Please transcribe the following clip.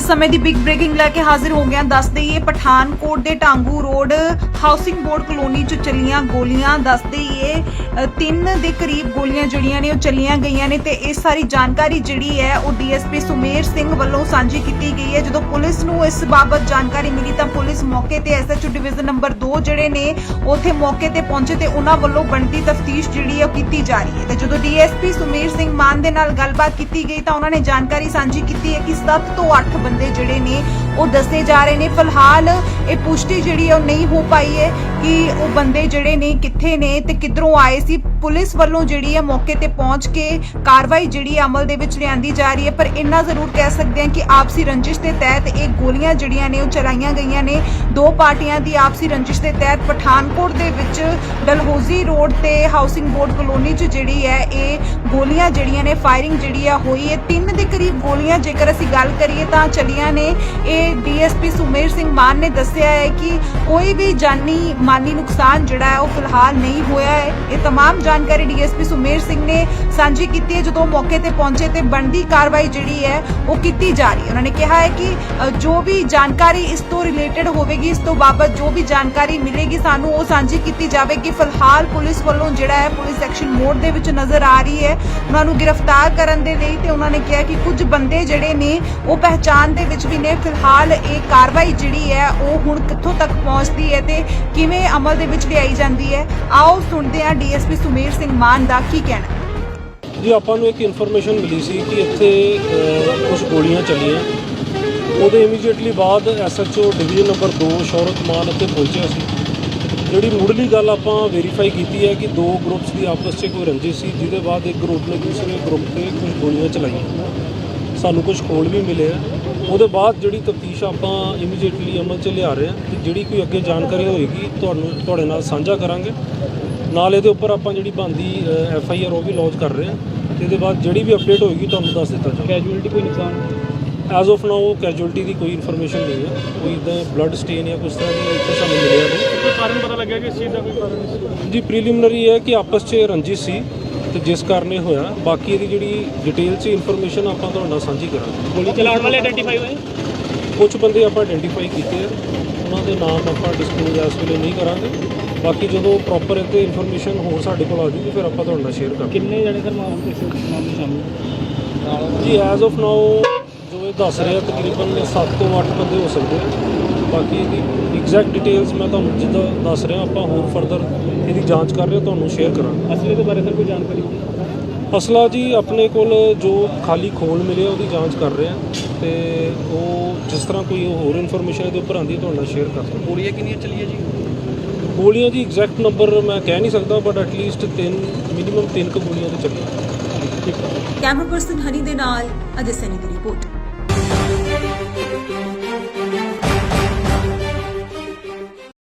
ਸਮੇਂ ਦੀ big breaking ਲੈ ਕੇ ਹਾਜ਼ਰ ਹੋ ਗਿਆ ਦੱਸ ਦਈਏ, ਪਠਾਨਕੋਟ ਦੇ Tangu road housing board colony ਚ ਚੱਲੀਆਂ ਗੋਲੀਆਂ। ਦੱਸ ਦਈਏ ਤਿੰਨ ਦੇ ਕਰੀਬ ਗੋਲੀਆਂ ਜਿਹੜੀਆਂ ਨੇ, ਉਹ ਚੱਲੀਆਂ ਗਈਆਂ ਨੇ ਤੇ ਇਹ ਸਾਰੀ ਜਾਣਕਾਰੀ ਜਿਹੜੀ ਹੈ, ਉਹ ਡੀਐਸਪੀ ਸੁਮੇਰ ਸਿੰਘ ਵੱਲੋਂ ਸਾਂਝੀ ਕੀਤੀ ਗਈ ਹੈ। ਜਦੋਂ ਪੁਲਿਸ ਨੂੰ ਇਸ ਬਾਬਤ ਜਾਣਕਾਰੀ ਮਿਲੀ ਤਾਂ ਪੁਲਿਸ ਮੌਕੇ ਤੇ ਐਸਐਚਓ ਡਿਵੀਜ਼ਨ ਨੰਬਰ 2 ਜਿਹੜੇ ਨੇ, ਉੱਥੇ ਮੌਕੇ ਤੇ ਪਹੁੰਚੇ ਤੇ ਉਹਨਾਂ ਵੱਲੋਂ ਬਣਦੀ ਤਫਤੀਸ਼ ਜਿਹੜੀ ਹੈ, ਉਹ ਕੀਤੀ ਜਾ ਰਹੀ ਹੈ। ਤੇ ਜਦੋਂ ਡੀਐਸਪੀ ਸੁਮੇਰ ਸਿੰਘ ਮਾਨ ਦੇ ਨਾਲ ਗੱਲਬਾਤ ਕੀਤੀ ਗਈ ਤਾਂ ਉਹਨਾਂ ਨੇ ਜਾਣਕਾਰੀ ਸਾਂਝੀ ਕੀਤੀ ਹੈ ਕਿ 7 ਤੋਂ 8 ਬੰਦੇ ਜਿਹੜੇ ਨੇ, ਉਹ ਦੱਸੇ ਜਾ ਰਹੇ ਨੇ। ਫਿਲਹਾਲ ਇਹ ਪੁਸ਼ਟੀ ਜਿਹੜੀ ਹੈ ਉਹ ਨਹੀਂ ਹੋ ਪਾਈ ਹੈ ਕਿ ਉਹ ਬੰਦੇ ਜਿਹੜੇ ਨੇ ਕਿੱਥੇ ਨੇ ਤੇ ਕਿੱਧਰੋਂ ਆਏ ਸੀ। ਪੁਲਿਸ ਵੱਲੋਂ ਜਿਹੜੀ ਹੈ ਮੌਕੇ ਤੇ ਪਹੁੰਚ ਕੇ ਕਾਰਵਾਈ ਜਿਹੜੀ ਹੈ ਅਮਲ ਦੇ ਵਿੱਚ ਲਿਆਂਦੀ ਜਾ ਰਹੀ ਹੈ ਪਰ ਇੰਨਾ ਜ਼ਰੂਰ ਕਹਿ ਸਕਦੇ ਹਾਂ ਕਿ ਆਪਸੀ ਰੰਜਿਸ਼ ਦੇ ਤਹਿਤ ਇਹ ਗੋਲੀਆਂ ਜਿਹੜੀਆਂ ਨੇ ਉਹ ਚਲਾਈਆਂ ਗਈਆਂ ਨੇ ਦੋ ਪਾਰਟੀਆਂ ਦੀ ਆਪਸੀ ਰੰਜਿਸ਼ ਦੇ ਤਹਿਤ ਪਠਾਨਕੋਟ ਦੇ ਵਿੱਚ ਡਲਹੌਜ਼ੀ ਰੋਡ ਤੇ ਹਾਊਸਿੰਗ ਬੋਰਡ ਕਲੋਨੀ 'ਚ ਜਿਹੜੀ ਹੈ ਇਹ ਗੋਲੀਆਂ ਜਿਹੜੀਆਂ ਨੇ ਫਾਇਰਿੰਗ ਜਿਹੜੀ ਆ ਹੋਈ ਹੈ ਤਿੰਨ ਦੇ ਕਰੀਬ ਗੋਲੀਆਂ ਜੇਕਰ ਅਸੀਂ ਗੱਲ ਕਰੀਏ ਤਾਂ ਚਲੀਆਂ ਨੇ ਇਹ ਡੀਐਸਪੀ ਸੁਮੇਰ ਸਿੰਘ ਮਾਨ ਨੇ ਦੱਸਿਆ ਹੈ ਕਿ ਕੋਈ ਵੀ ਜਾਨੀ ਮਾਨੀ ਨੁਕਸਾਨ ਜਿਹੜਾ ਹੈ ਉਹ ਫਿਲਹਾਲ ਨਹੀਂ ਹੋਇਆ ਹੈ ਇਹ तमाम ਜਾਣਕਾਰੀ ਡੀਐਸਪੀ ਸੁਮੇਰ ਸਿੰਘ ਨੇ ਸਾਂਝੀ ਕੀਤੀ ਹੈ। ਜਦੋਂ ਮੌਕੇ ਤੇ ਪਹੁੰਚੇ ਤੇ ਬਣਦੀ ਕਾਰਵਾਈ ਜਿਹੜੀ ਹੈ, ਉਹ ਕੀਤੀ ਜਾ ਰਹੀ ਹੈ। ਉਹਨਾਂ ਨੇ ਕਿਹਾ ਹੈ ਕਿ ਜੋ ਵੀ ਜਾਣਕਾਰੀ ਇਸ ਤੋਂ ਰਿਲੇਟਡ ਹੋਵੇਗੀ, ਇਸ ਤੋਂ ਬਾਬਤ ਜੋ ਵੀ ਜਾਣਕਾਰੀ ਮਿਲੇਗੀ, ਸਾਨੂੰ ਉਹ ਸਾਂਝੀ ਕੀਤੀ ਜਾਵੇਗੀ। ਫਿਲਹਾਲ ਪੁਲਿਸ ਵੱਲੋਂ ਜਿਹੜਾ ਹੈ, ਪੁਲਿਸ ਐਕਸ਼ਨ ਮੋਡ ਦੇ ਵਿੱਚ ਨਜ਼ਰ ਆ ਰਹੀ ਹੈ। ਉਹਨਾਂ ਨੂੰ ਗ੍ਰਿਫਤਾਰ ਕਰਨ ਦੇ ਲਈ ਤੇ ਉਹਨਾਂ ਨੇ ਕਿਹਾ ਕਿ ਕੁਝ ਬੰਦੇ ਜਿਹੜੇ ਨੇ, ਉਹ ਪਹਿਚਾਣ ਦੇ ਵਿੱਚ ਵੀ ਨੇ। ਫਿਲਹਾਲ ਇਹ ਕਾਰਵਾਈ ਜਿਹੜੀ ਹੈ, ਉਹ ਹੁਣ ਕਿੱਥੋਂ ਤੱਕ ਪਹੁੰਚਦੀ ਹੈ ਤੇ ਕਿਵੇਂ ਅਮਲ ਦੇ ਵਿੱਚ ਲਿਆਈ ਜਾਂਦੀ ਹੈ, ਆਓ ਸੁਣਦੇ ਹਾਂ ਡੀਐਸਪੀ ਸੁਮੇਰ ਸਿੰਘ ਮਾਨ ਦਾ ਕੀ ਕਹਿਣਾ ਜੀ, ਆਪਾਂ ਨੂੰ ਇੱਕ ਇਨਫੋਰਮੇਸ਼ਨ ਮਿਲੀ ਸੀ ਕਿ ਇੱਥੇ ਕੁਝ ਗੋਲੀਆਂ ਚੱਲੀਆਂ। ਉਹਦੇ ਇਮੀਡੀਏਟਲੀ ਬਾਅਦ SHO division number 2 Shaurat Mann ਇੱਥੇ ਪਹੁੰਚਿਆ ਸੀ। ਜਿਹੜੀ ਮੁੱਢਲੀ ਗੱਲ ਆਪਾਂ ਵੈਰੀਫਾਈ ਕੀਤੀ ਹੈ ਕਿ ਦੋ ਗਰੁੱਪਸ ਦੀ ਆਪਸ 'ਚ ਕੋਈ ਰੰਜਿਸ਼ ਸੀ, ਜਿਹਦੇ ਬਾਅਦ ਇੱਕ ਗਰੁੱਪ ਨੇ ਦੂਸਰੇ ਗਰੁੱਪ ਤੇ ਕੁਝ ਗੋਲੀਆਂ ਚਲਾਈਆਂ। ਸਾਨੂੰ ਕੁਝ ਖੋਲ ਵੀ ਮਿਲੇ ਆ ਉਹਦੇ ਬਾਅਦ ਜਿਹੜੀ ਤਫਤੀਸ਼ ਆਪਾਂ ਇਮੀਡੀਏਟਲੀ ਅਮਲ 'ਚ ਲਿਆ ਰਹੇ ਹਾਂ ਤੇ ਜਿਹੜੀ ਕੋਈ ਅੱਗੇ ਜਾਣਕਾਰੀ ਹੋਏਗੀ, ਤੁਹਾਨੂੰ, ਤੁਹਾਡੇ ਨਾਲ ਸਾਂਝਾ ਕਰਾਂਗੇ। ਨਾਲ ਇਹਦੇ ਉੱਪਰ ਆਪਾਂ ਜਿਹੜੀ ਬੰਦੀ ਐਫ ਆਈ ਆਰ ਉਹ ਵੀ ਲੌਂਚ ਕਰ ਰਹੇ ਹਾਂ। ਤੇ ਇਹਦੇ ਬਾਅਦ ਜਿਹੜੀ ਵੀ ਅਪਡੇਟ ਹੋਏਗੀ ਤੁਹਾਨੂੰ ਦੱਸ ਦਿੱਤਾ ਜਾਊਗਾ। ਕੈਜੂਅਲਟੀ ਕੋਈ ਨੁਕਸਾਨ? ਐਜ਼ ਆਫ ਨਾਓ ਕੈਜੁਅਲਟੀ ਦੀ ਕੋਈ ਇਨਫੋਰਮੇਸ਼ਨ ਨਹੀਂ ਹੈ। ਕੋਈ ਇਦਾਂ ਬਲੱਡ ਸਟੇਨ ਜਾਂ ਕੁਝ ਤਰ੍ਹਾਂ ਦੀ ਇੱਥੇ ਸਾਨੂੰ ਮਿਲਿਆ ਨਹੀਂ। ਕੋਈ ਕਾਰਨ ਪਤਾ ਲੱਗਿਆ ਕਿ ਇਸ ਚੀਜ਼ ਦਾ ਕੋਈ ਕਾਰਨ ਜੀ ਪ੍ਰੀਲਿਮਿਨਰੀ ਹੈ ਕਿ ਆਪਸ 'ਚ ਰੰਜਿਸ਼ ਸੀ ਤੇ ਜਿਸ ਕਾਰਨ ਇਹ ਹੋਇਆ ਬਾਕੀ ਇਹਦੀ ਜਿਹੜੀ ਡਿਟੇਲ 'ਚ ਇਨਫੋਰਮੇਸ਼ਨ ਆਪਾਂ ਤੁਹਾਡੇ ਨਾਲ ਸਾਂਝੀ ਕਰਾਂਗੇ। ਗੋਲੀ ਚਲਾਉਣ ਵਾਲੇ ਆਇਡੈਂਟੀਫਾਈ ਹੋਏ? ਕੁਝ ਬੰਦੇ ਆਪਾਂ ਆਇਡੈਂਟੀਫਾਈ ਕੀਤੇ ਆ। ਉਹਨਾਂ ਦੇ ਨਾਮ ਆਪਾਂ ਡਿਸਕਲੋਜ਼ ਇਸ ਵੇਲੇ ਨਹੀਂ ਕਰਾਂਗੇ। ਬਾਕੀ ਜਦੋਂ ਪ੍ਰੋਪਰ ਇੱਥੇ ਇਨਫੋਰਮੇਸ਼ਨ ਹੋਰ ਸਾਡੇ ਕੋਲ ਆ ਜੂਗੀ ਫਿਰ ਆਪਾਂ ਤੁਹਾਡੇ ਨਾਲ ਸ਼ੇਅਰ ਕਰਾਂਗੇ। ਕਿੰਨੇ ਜਣੇ ਸਰ ਮਾਮਲੇ ਇਸ ਮਾਮਲੇ ਸ਼ਾਮਿਲ? ਜੀ ਐਜ਼ ਆਫ ਨਾਓ ਜੋ ਇਹ ਦੱਸ ਰਿਹਾ ਤਕਰੀਬਨ 7 ਤੋਂ 8 ਬੰਦੇ ਹੋ ਸਕਦੇ ਆ। ਬਾਕੀ ਇਹਦੀ ਐਗਜ਼ੈਕਟ ਡਿਟੇਲਸ ਮੈਂ ਤੁਹਾਨੂੰ ਜਿੱਦਾਂ ਦੱਸ ਰਿਹਾ ਆਪਾਂ ਹੋਰ ਫਰਦਰ ਇਹਦੀ ਜਾਂਚ ਕਰ ਰਹੇ ਹਾਂ, ਤੁਹਾਨੂੰ ਸ਼ੇਅਰ ਕਰਾਂਗੇ। ਅਸਲੇ ਦੇ ਬਾਰੇ ਸਰ ਕੋਈ ਜਾਣਕਾਰੀ ਅਸਲਾ ਜੀ ਆਪਣੇ ਕੋਲ ਜੋ ਖਾਲੀ ਖੋਲ ਮਿਲਿਆ ਉਹਦੀ ਜਾਂਚ ਕਰ ਰਹੇ ਹਾਂ। ਤੇ ਉਹ ਜਿਸ ਤਰ੍ਹਾਂ ਕੋਈ ਹੋਰ ਇਨਫੋਰਮੇਸ਼ਨ ਇਹਦੇ ਉੱਪਰ ਆਉਂਦੀ ਹੈ ਤੁਹਾਡੇ ਨਾਲ ਸ਼ੇਅਰ ਕਰ ਦਾਂਗੇ ਗੋਲੀਆਂ ਕਿੰਨੀਆਂ ਚੱਲੀਆਂ ਜੀ? ਗੋਲੀਆਂ ਦੀ ਐਗਜ਼ੈਕਟ ਨੰਬਰ ਮੈਂ ਕਹਿ ਨਹੀਂ ਸਕਦਾ ਬਟ ਐਟ ਲੀਸਟ ਤਿੰਨ ਮਿਨੀਮਮ ਤਿੰਨ ਕੁ ਗੋਲੀਆਂ ਤੇ ਚੱਲੀਆਂ। ਕੈਮਰਾ ਪਰਸਨ ਹਨੀ ਦੇ ਨਾਲ ਅਜੇ ਸੈਨੀ ਦੀ ਰਿਪੋਰਟ